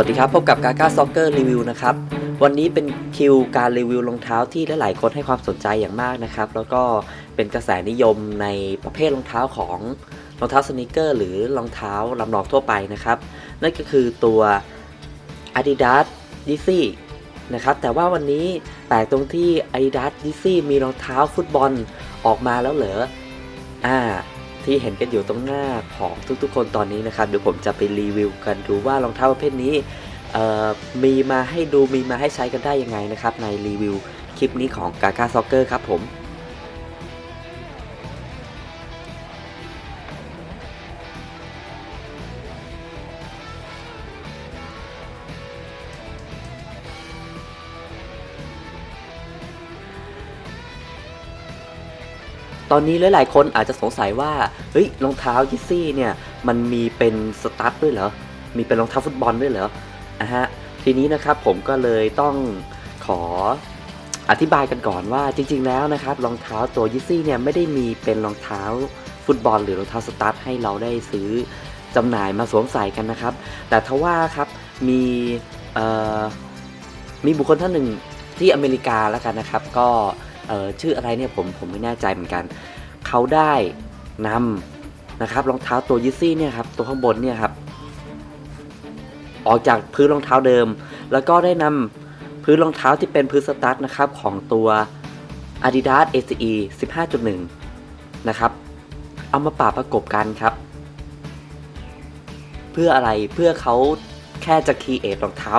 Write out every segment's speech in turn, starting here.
สวัสดีครับ พบกับกาก้าซ็อกเกอร์รีวิวนะครับ วันนี้เป็นคิวการรีวิวรองเท้าที่หลายๆคนให้ความสนใจอย่างมากนะครับ แล้วก็เป็นกระแสนิยมในประเภทรองเท้าของรองเท้าสนิเกอร์หรือรองเท้าลำลองทั่วไปนะครับ นั่นก็คือตัว Adidas d i z y นะครับ แต่ว่าวันนี้แปลกตรงที่ Adidas d i z y มีรองเท้าฟุตบอลออกมาแล้วเหรออ่า ที่เห็นกันอยู่ตรงหน้าของทุกๆ คนตอนนี้นะครับเดี๋ยวผมจะไปรีวิวกันดูว่ารองเท้าประเภทนี้มีมาให้ดูมีมาให้ใช้กันได้ยังไงนะครับในรีวิวคลิปนี้ของกา a าซ็อกเกอร์ครับผม ตอนนี้หลายๆคนอาจจะสงสัยว่า เฮ้ยรองเท้ายิซี่เนี่ย มันมีเป็นสตั๊ดด้วยเหรอ มีเป็นรองเท้าฟุตบอลด้วยเหรออะฮะ ทีนี้นะครับผมก็เลยต้องขออธิบายกันก่อนว่าจริง ๆ แล้วนะครับรองเท้าตัวยิซี่เนี่ยไม่ได้มีเป็นรองเท้าฟุตบอล หรือรองเท้าสตั๊ดให้เราได้ซื้อจำหน่ายมาสวมใส่กันนะครับ แต่ทว่าครับมีมีบุคคลท่านหนึ่งที่อเมริกาแล้วกันนะครับ ก็ เออชื่ออะไรเนี่ยผมผมไม่แน่ใจเหมือนกัน เขาได้นำนะครับรองเท้าตัวยิซี่เนี่ยครับตัวข้างบนเนี่ยครับออกจากพื้นรองเท้าเดิม แล้วก็ได้นำพื้นรองเท้าที่เป็นพื้นสตั๊ดนะครับของตัว Adidas ACE 15.1 นะครับเอามาปะประกบกันครับ เพื่ออะไรเพื่อเขา แค่จะคีเอทรองเท้า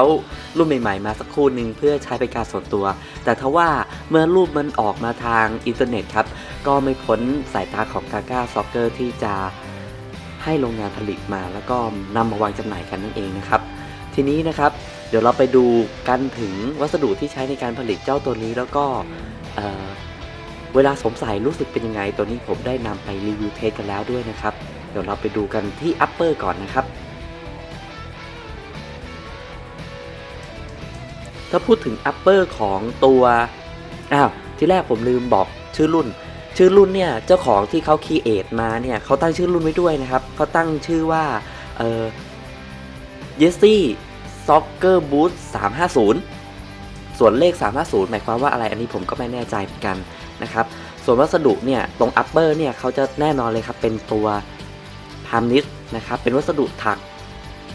รุ่นใหม่ๆ มาสักคู่หนึ่งเพื่อใช้เป็นการส่วนตัว แต่ทว่าเมื่อรูปมันออกมาทางอินเทอร์เน็ตครับ ก็ไม่พ้นสายตาของกา a าซ็อกเกอร์ที่จะให้โรงงานผลิตมาแล้วก็นำมาวางจำหน่ายกันนั่นเองนะครับ ทีนี้นะครับเดี๋ยวเราไปดูกันถึงวัสดุที่ใช้ในการผลิตเจ้าตัวนี้แล้วก็เเวลาสวมใส่รู้สึกเป็นยังไง ตัวนี้ผมได้นำไปรีวิวเทสกันแล้วด้วยนะครับ เดี๋ยวเราไปดูกันที่ upper ก่อนนะครับ ถ้าพูดถึง upper ของตัวอ้าวที่แรกผมลืมบอกชื่อรุ่น ชื่อรุ่นเนี่ยเจ้าของที่เขาคีเอทมาเนี่ยเขาตั้งชื่อรุ่นไว้ด้วยนะครับเขาตั้งชื่อว่าเอ่อเยสซี่ซ็อกเกอร์บูท350 ส่วนเลข 350 หมายความว่าอะไรอันนี้ผมก็ไม่แน่ใจเหมือนกันนะครับ ส่วนวัสดุเนี่ยตรง upper เนี่ยเขาจะแน่นอนเลยครับ เป็นตัวพามนิสนะครับ เป็นวัสดุถัก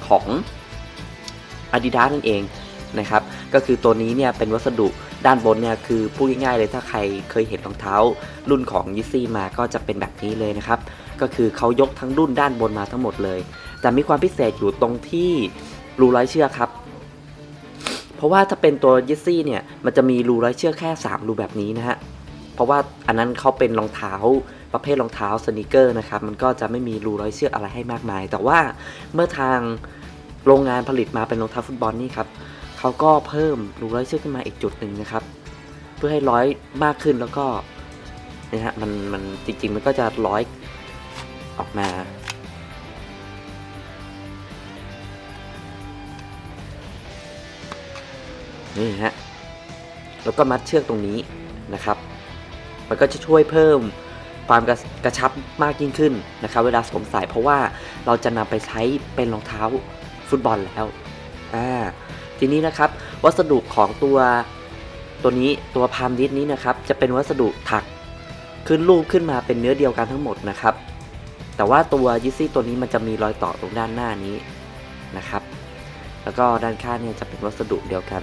ของ Adidas นั่นเอง นะครับก็คือตัวนี้เนี่ยเป็นวัสดุด้านบนเนี่ยคือพูดง่ายๆเลยถ้าใครเคยเห็นรองเท้า รุ่นของยิซี่มาก็จะเป็นแบบนี้เลยนะครับก็คือเขายกทั้งรุ่นด้านบนมาทั้งหมดเลย แต่มีความพิเศษอยู่ตรงที่รูร้อยเชือกครับ เพราะว่าถ้าเป็นตัวยิซี่เนี่ยมันจะมีรูร้อยเชือกแค่ 3 รูแบบนี้นะฮะเพราะว่าอันนั้นเขาเป็นรองเท้าประเภทรองเท้าสนิเกอร์นะครับมันก็จะไม่มีรูร้อยเชือกอะไรให้มากมาย แต่ว่าเมื่อทางโรงงานผลิตมาเป็นรองเท้าฟุตบอลนี่ครับ เขาก็เพิ่มรูร้อยเชือกขึ้นมาอีกจุดหนึ่งนะครับ เพื่อให้ร้อยมากขึ้นแล้วก็นะฮะมันมันจริง ๆ มันก็จะร้อยออกมานี่ฮะแล้วก็มัดเชือกตรงนี้นะครับ มันก็จะช่วยเพิ่มความกระกระชับมากยิ่งขึ้นนะครับ เวลาสวมใส่เพราะว่าเราจะนำไปใช้เป็นรองเท้าฟุตบอลแล้วอ่า ทีนี้นะครับวัสดุของตัวตัวนี้ตัวพามดิสนี้นะครับจะเป็นวัสดุถักขึ้นรูปขึ้นมาเป็นเนื้อเดียวกันทั้งหมดนะครับ แต่ว่าตัวยิซี่ตัวนี้มันจะมีรอยต่อตรงด้านหน้านี้นะครับ แล้วก็ด้านข้างเนี่ยจะเป็นวัสดุเดียวกัน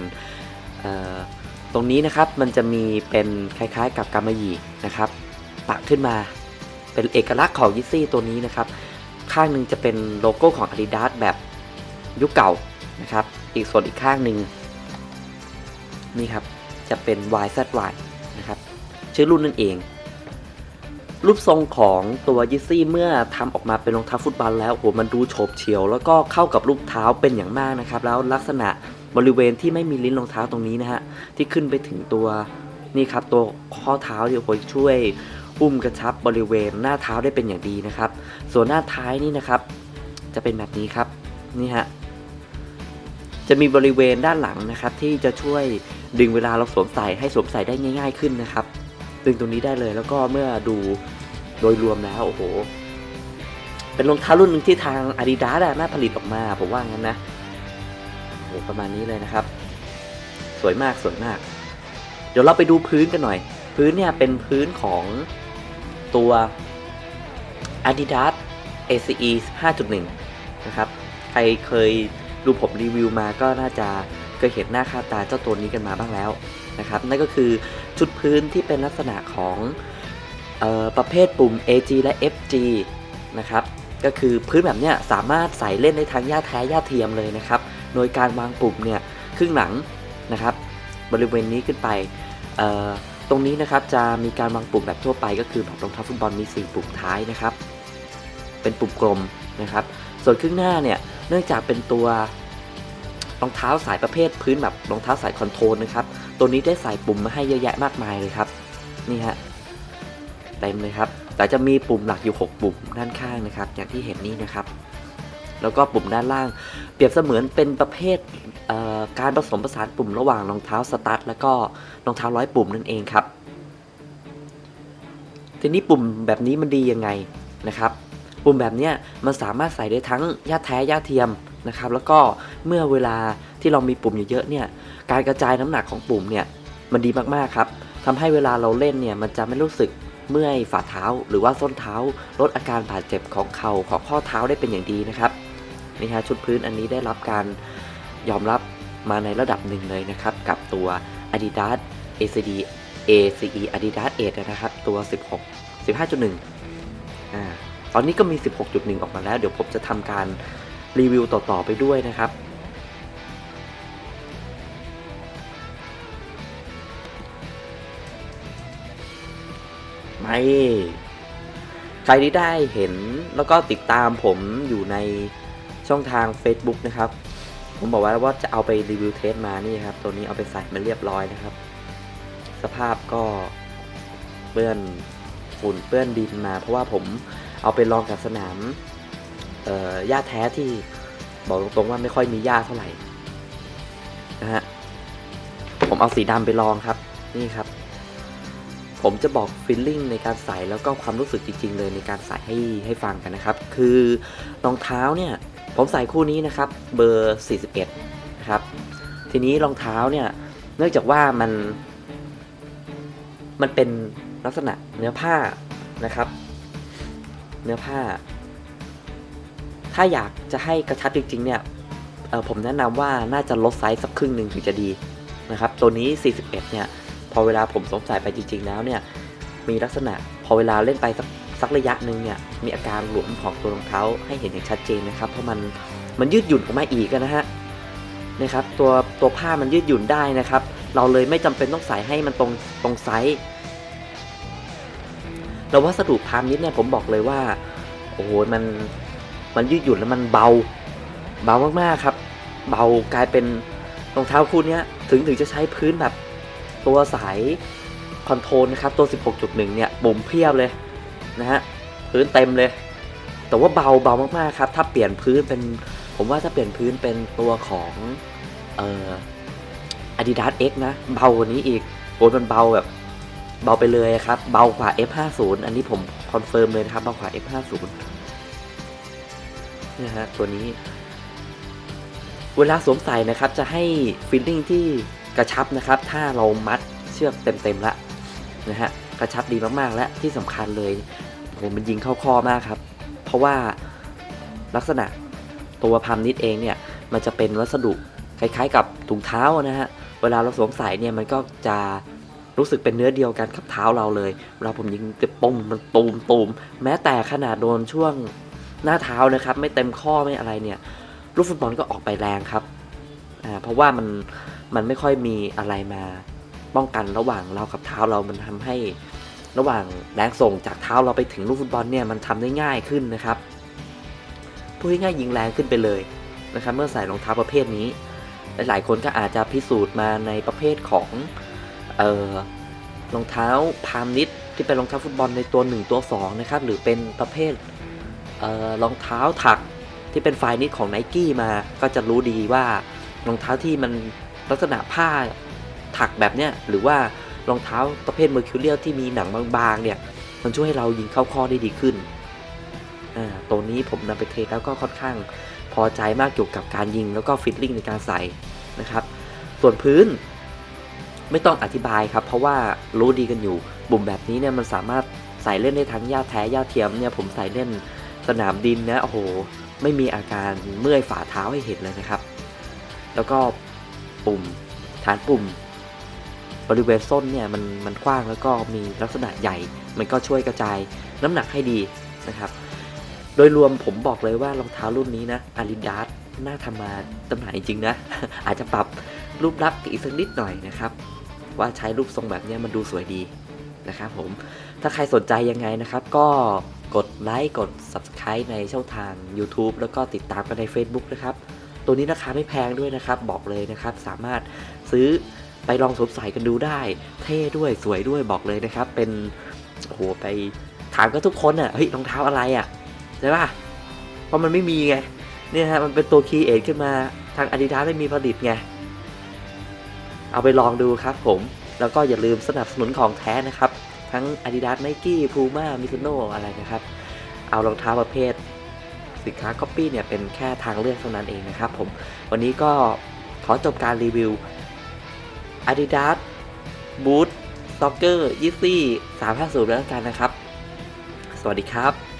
ตรงนี้นะครับมันจะมีเป็นคล้ายๆ กับกำมะหยี่นะครับปักขึ้นมาเป็นเอกลักษณ์ของยิซี่ตัวนี้นะครับ ข้างหนึ่งจะเป็นโลโก้ของ Adidas แบบยุคเก่านะครับ อีกส่วนอีกข้างหนึ่งนี่ครับจะเป็น YZY นะครับ ชื่อรุ่นนั่นเอง รูปทรงของตัวยิซี่เมื่อทำออกมาเป็นรองเท้าฟุตบอลแล้วโหมันดูโฉบเฉี่ยว แล้วก็เข้ากับรูปเท้าเป็นอย่างมากนะครับ แล้วลักษณะบริเวณที่ไม่มีลิ้นรองเท้าตรงนี้นะฮะที่ขึ้นไปถึงตัวนี่ครับตัวข้อเท้าเดี๋ยวผมช่วยอุ้มกระชับบริเวณหน้าเท้าได้เป็นอย่างดีนะครับ ส่วนหน้าท้ายนี่นะครับ จะเป็นแบบนี้ครับนี่ฮะ จะมีบริเวณด้านหลังนะครับ ที่จะช่วยดึงเวลาเราสวมใส่ให้สวมใส่ได้ง่าย ๆขึ้นนะครับดึงตรงนี้ได้เลยแล้วก็เมื่อดูโดยรวมแล้วโอ้โห เป็นรองเท้ารุ่นหนึ่งที่ทาง Adidas อะน่าผลิตออกมาผมว่างั้นนะโอ้ประมาณนี้เลยนะครับ สวยมากสวยมาก เดี๋ยวเราไปดูพื้นกันหน่อย พื้นเนี่ยเป็นพื้นของตัว Adidas ACE 5.1 นะครับ ใครเคย ดูผมรีวิวมาก็น่าจะเคยเห็นหน้าค่าตาเจ้าตัวนี้กันมาบ้างแล้วนะครับนั่นก็คือชุดพื้นที่เป็นลักษณะของออประเภทปุ่ม AG และ FG นะครับก็คือพื้นแบบเนี้ยสามารถใส่เล่นได้ทั้งหญ้าแท้หญ้าเทียมเลยนะครับโดยการวางปุ่มเนี่ยครึ่งหลังนะครับบริเวณนี้ขึ้นไปตรงนี้นะครับจะมีการวางปุ่มแบบทั่วไป ก็คือแบบรองเท้าฟุตบอลมี 4 ปุ่มท้ายนะครับ เป็นปุ่มกลมนะครับ ส่วนครึ่งหน้าเนี่ย เนื่องจากเป็นตัวรองเท้าสายประเภทพื้นแบบรองเท้าสายคอนโทรลนะครับ ตัวนี้ได้ใส่ปุ่มมาให้เยอะแยะมากมายเลยครับ นี่ฮะเต็มเลยครับ แต่จะมีปุ่มหลักอยู่ 6 ปุ่มด้านข้างนะครับ อย่างที่เห็นนี่นะครับ แล้วก็ปุ่มด้านล่าง เปรียบเสมือนเป็นประเภทเการผสมผสานปุ่มระหว่างรองเท้าสตั๊ดแล้วก็รองเท้าร้อยปุ่มนั่นเองครับ ทีนี้ปุ่มแบบนี้มันดียังไงนะครับ ปุ่มแบบนี้มันสามารถใส่ได้ทั้งย่าแท้ย่าเทียมนะครับ แล้วก็เมื่อเวลาที่เรามีปุ่มเยอะๆเนี่ย การกระจายน้ำหนักของปุ่มเนี่ยมันดีมากๆครับทำให้เวลาเราเล่นเนี่ยมันจะไม่รู้สึกเมื่อยฝ่าเท้า หรือว่าส้นเท้า ลดอาการบาดเจ็บของเข่าของข้อเท้าได้เป็นอย่างดีนะครับนี่ฮะชุดพื้นอันนี้ได้รับการยอมรับมาในระดับหนึ่งเลยนะครับ กับตัว Adidas ACD ACE Adidas 8นะครับ ตัว 16 15.1อ่า ตอนนี้ก็มี 16.1 ออกมาแล้ว เดี๋ยวผมจะทำการรีวิวต่อๆไปด้วยนะครับไม่ใครที่ได้เห็นแล้วก็ติดตามผมอยู่ในช่องทาง Facebook นะครับ ผมบอกไว้แล้วว่าจะเอาไปรีวิวเทสมานี่ครับ ตัวนี้เอาไปใส่มาเรียบร้อยนะครับ สภาพก็เปื้อนฝุ่นเปื้อนดินมา เพราะว่าผม เอาไปลองกับสนามหญ้าแท้ที่บอกตรงๆว่าไม่ค่อยมีหญ้าเท่าไหร่นะฮะผมเอาสีดำไปลองครับนี่ครับ ผมจะบอกฟีลลิ่งในการใส่แล้วก็ความรู้สึกจริง ๆ เลยในการใส่ให้ให้ฟังกันนะครับ คือรองเท้าเนี่ย ผมใส่คู่นี้นะครับ เบอร์ 41 นะครับ ทีนี้รองเท้าเนี่ยเนื่องจากว่ามัน มันเป็นลักษณะเนื้อผ้านะครับ เนื้อผ้า ถ้าอยากจะให้กระชับจริงๆเนี่ยผมแนะนำว่าน่าจะลดไซส์สักครึ่งหนึ่งถึงจะดีนะครับ ตัวนี้ 41 เนี่ยพอเวลาผมสวมใส่ไปจริง ๆ แล้วเนี่ยมีลักษณะพอเวลาเล่นไปสักสักระยะหนึ่งเนี่ยมีอาการหลวมของตัวรองเท้าให้เห็นอย่างชัดเจนนะครับ เพราะมันมันยืดหยุ่นออกมาอีกนะฮะนะครับตัวตัวผ้ามันยืดหยุ่นได้นะครับ เราเลยไม่จำเป็นต้องใส่ให้มันตรงตรงไซส์ แล้ววัสดุพามนิดเนี่ยผมบอกเลยว่า โอ้โหมันมันยืดหยุ่นแล้วมันเบา เบามากๆครับ เบากลายเป็นรองเท้าคู่นี้ถึงถึงจะใช้พื้นแบบตัวสายคอนโทรลนะครับ ตัว 16.1 เนี่ยปุ่มเพียบเลยนะฮะพื้นเต็มเลย แต่ว่าเบาเบามากๆครับ ถ้าเปลี่ยนพื้นเป็นผมว่าถ้าเปลี่ยนพื้นเป็นตัวของเอ่อ Adidas X นะ เบากว่านี้อีกโอ้มันเบาแบบ เบาไปเลยครับ เบากว่า F50 อันนี้ผมคอนเฟิร์มเลยนะครับ เบากว่า F50 นี่ฮะตัวนี้ เวลาสวมใส่นะครับ จะให้ฟีลลิ่งที่กระชับนะครับ ถ้าเรามัดเชือกเต็มๆละนะฮะกระชับดีมากๆ และที่สำคัญเลยผมมันยิงเข้าข้อมากครับ เพราะว่าลักษณะตัวพัมนิดเองเนี่ย มันจะเป็นวัสดุคล้ายๆ กับถุงเท้านะฮะ เวลาเราสวมใส่เนี่ยมันก็จะ รู้สึกเป็นเนื้อเดียวกันกับเท้าเราเลยเวลาผมยิงจะปุ้มมันตูมตูมแม้แต่ขนาดโดนช่วงหน้าเท้านะครับ ไม่เต็มข้อไม่อะไรเนี่ย ลูกฟุตบอลก็ออกไปแรงครับอ่าเพราะว่ามันมันไม่ค่อยมีอะไรมาป้องกันระหว่างเรากับเท้าเรามันทำให้ระหว่างแรงส่งจากเท้าเราไปถึงลูกฟุตบอลเนี่ยมันทำได้ง่ายขึ้นนะครับพูดง่ายยิงแรงขึ้นไปเลยนะครับ เมื่อใส่รองเท้าประเภทนี้ หลายๆคนก็อาจจะพิสูจน์มาในประเภทของ เอ่อรองเท้าพามนิดที่เป็นรองเท้าฟุตบอลในตัว 1 ตัว2นะครับหรือเป็นประเภทเออรองเท้าถักที่เป็นไฟนิดของ n i กี้มา ก็จะรู้ดีว่ารองเท้าที่มันลักษณะผ้าถักแบบเนี้ยหรือว่ารองเท้าประเภทเมอร์คิวเรียลที่มีหนังบางๆเนี่ยมันช่วยให้เรายิงเข้าข้อได้ดีขึ้นอ่าตัวนี้ผมนำไปเทสแล้วก็ค่อนข้างพอใจมากเกี่ยวกับการยิงแล้วก็ฟิตลิ่งในการใส่นะครับ ส่วนพื้น ไม่ต้องอธิบายครับ เพราะว่ารู้ดีกันอยู่ บุ่มแบบนี้เนี่ยมันสามารถใส่เล่นได้ทั้งหญ้าแท้หญ้าเทียมเนี่ยผมใส่เล่นสนามดินนะโอ้โห ไม่มีอาการเมื่อยฝ่าเท้าให้เห็นเลยนะครับ แล้วก็ปุ่มฐานปุ่ม บริเวณส้นเนี่ยมันมันกว้างแล้วก็มีลักษณะใหญ่ มันก็ช่วยกระจายน้ำหนักให้ดีนะครับ โดยรวมผมบอกเลยว่ารองเท้ารุ่นนี้นะอาริดาสน่าทำมาจำหน่ายจริงนะ อาจจะปรับ รูปลักษณ์อีกสักนิดหน่อยนะครับ ว่าใช้รูปทรงแบบนี้มันดูสวยดีนะครับผม ถ้าใครสนใจยังไงนะครับ ก็กดไลค์กด Subscribe ในช่องทาง YouTube แล้วก็ติดตามกันใน Facebook นะครับ ตัวนี้ราคาไม่แพงด้วยนะครับ บอกเลยนะครับ สามารถซื้อไปลองสวมใส่กันดูได้ เท่ด้วยสวยด้วยบอกเลยนะครับ เป็นโอ้โหไปถามก็ทุกคนอะเฮ้ยรองเท้าอะไรอะใช่ป่ะเพราะมันไม่มีไงเนี่ยฮะมันเป็นตัวคีเอทขึ้นมาทาง Adidas ไม่มีผลิตไง เอาไปลองดูครับผม แล้วก็อย่าลืมสนับสนุนของแท้นะครับ ทั้ง Adidas Nike Puma Mizuno อะไรนะครับ เอารองเท้าประเภท สินค้า Copy เนี่ยเป็นแค่ทางเลือกเท่านั้นเองนะครับผม วันนี้ก็ขอจบการรีวิว Adidas Boot Soccer Yeezy 350แล้วกันนะครับ สวัสดีครับ